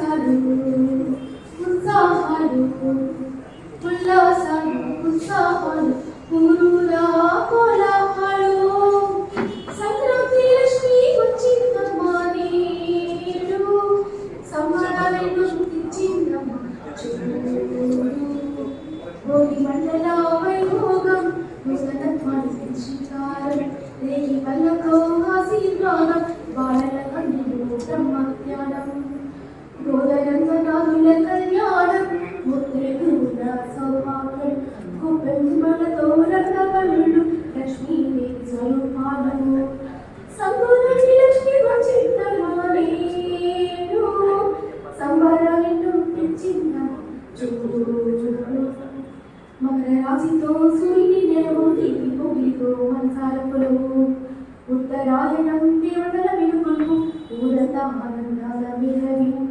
ఉల్లాసాలు ఉత్సాహాలు ఉల్లాసాలు ఉత్సాహాలు ఊరులా కోలాహాలు. సంక్రాంతి లక్ష్మి వచ్చిందమ్మా నేడు సంబరాలను తెచ్చిందమ్మా భోగి మండల వైభోగం ముసలత్వాన్ని పెంచుతారు రేగి వల్లతో ఆశీర్వాదం బాలల సంబరాలను చూడు మకర రాశితో సూర్యుని నెలవు పొగిలితో మనసాల పొలవు ఉత్తరాయణం దేవతల వెలుగులు ఊరంతా ఆనందాల విరవింపు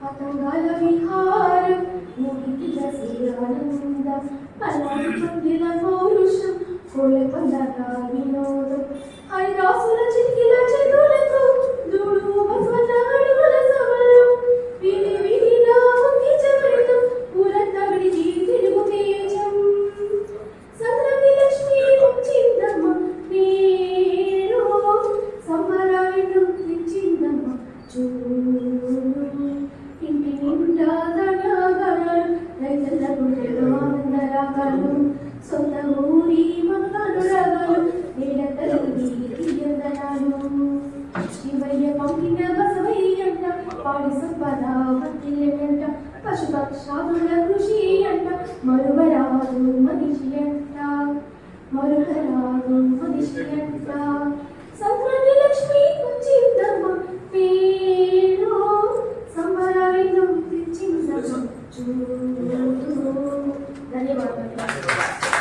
పతంగాల విహారం ముగికి దశయానందం పల్లని పందిల పౌరుషం కోళ్ళ పందల వినోదం హరిదాసుల చిటికిల పశుపక్షాదుల కృషి అంట మరువరాదు మనిషి అంట మరువరాదు మనిషి అంట సంక్రమి లక్ష్మి వచ్చిందమ్మ పేరు సంబరాయుధం తెచ్చిందమ్మ. ధన్యవాదాలు.